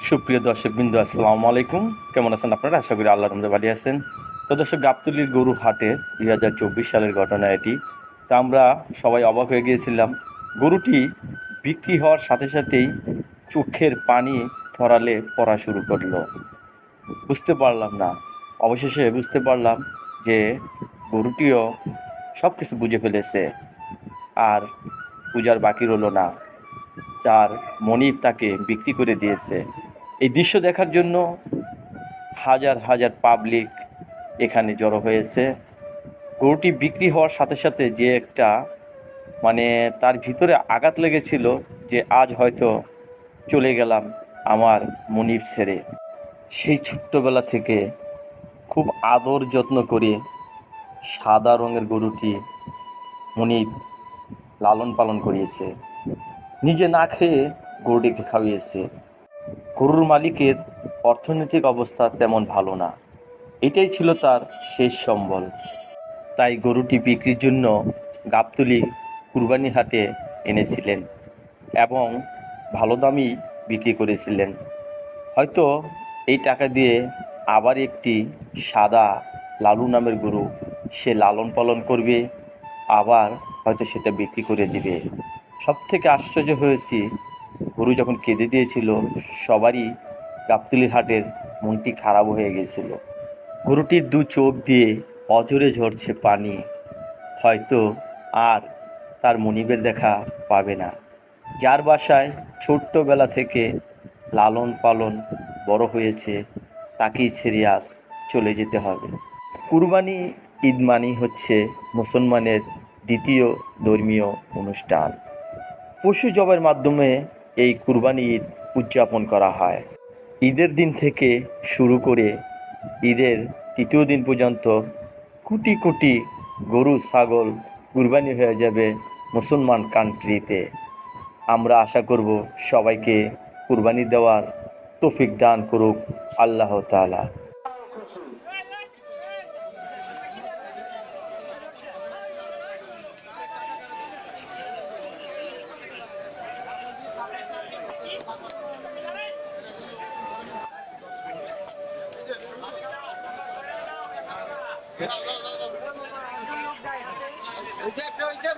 সুপ্রিয় দর্শক বিন্দু আসসালামু আলাইকুম। কেমন আছেন আপনারা? আশা করি আল্লাহ রহমতে ভালো আছেন। তো দর্শক, গাবতলির গরু হাটে দুই হাজার চব্বিশ সালের ঘটনা এটি। তা আমরা সবাই অবাক হয়ে গিয়েছিলাম। গরুটি বিক্রি হওয়ার সাথে সাথেই চোখের পানি ধরালে পড়া শুরু করল। বুঝতে পারলাম না। অবশেষে বুঝতে পারলাম যে গরুটিও সব কিছু বুঝে ফেলেছে। আর পূজার বাকি রইল না। যার মনিব তাকে বিক্রি করে দিয়েছে। এই দৃশ্য দেখার জন্য হাজার হাজার পাবলিক এখানে জড়ো হয়েছে। গরুটি বিক্রি হওয়ার সাথে সাথে যে একটা মানে তার ভিতরে আঘাত লেগেছিল যে আজ হয়তো চলে গেলাম আমার মনিব ছেড়ে। সেই ছোট্টবেলা থেকে খুব আদর যত্ন করে সাদা রঙের গরুটি মনিব লালন পালন করিয়েছে। নিজে না খেয়ে গরুটিকে খাওয়িয়েছে। গরুর মালিকের অর্থনৈতিক অবস্থা তেমন ভালো না। এটাই ছিল তার শেষ সম্বল। তাই গরুটি বিক্রির জন্য গাবতলি কুরবানি হাটে এনেছিলেন এবং ভালো দামই বিক্রি করেছিলেন। হয়তো এই টাকা দিয়ে আবার একটি সাদা লালু নামের গরু সে লালন পালন করবে, আবার হয়তো সেটা বিক্রি করে দিবে। সব থেকে আশ্চর্য হয়েছি গরু যখন কেঁদে দিয়েছিল, সবারই গাবতলির হাটের মনটি খারাপ হয়ে গেছিল। গরুটির দু চোখ দিয়ে অজরে ঝরছে পানি। হয়তো আর তার মনিবের দেখা পাবে না। যার বাসায় ছোট্টবেলা থেকে লালন পালন বড় হয়েছে, তাকেই ছেড়ে আজ চলে যেতে হবে। কুরবানি ঈদ মানি হচ্ছে মুসলমানের দ্বিতীয় ধর্মীয় অনুষ্ঠান। পশু জবের মাধ্যমে এই কুরবানি ঈদ উদযাপন করা হয়। ঈদের দিন থেকে শুরু করে ঈদের তৃতীয় দিন পর্যন্ত কোটি কোটি গরু, ছাগল কুরবানি হয়ে যাবে মুসলমান কান্ট্রিতে। আমরা আশা করব সবাইকে কুরবানি দেওয়ার তৌফিক দান করুক আল্লাহ তাআলা। হইছে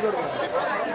Teşekkür ederim.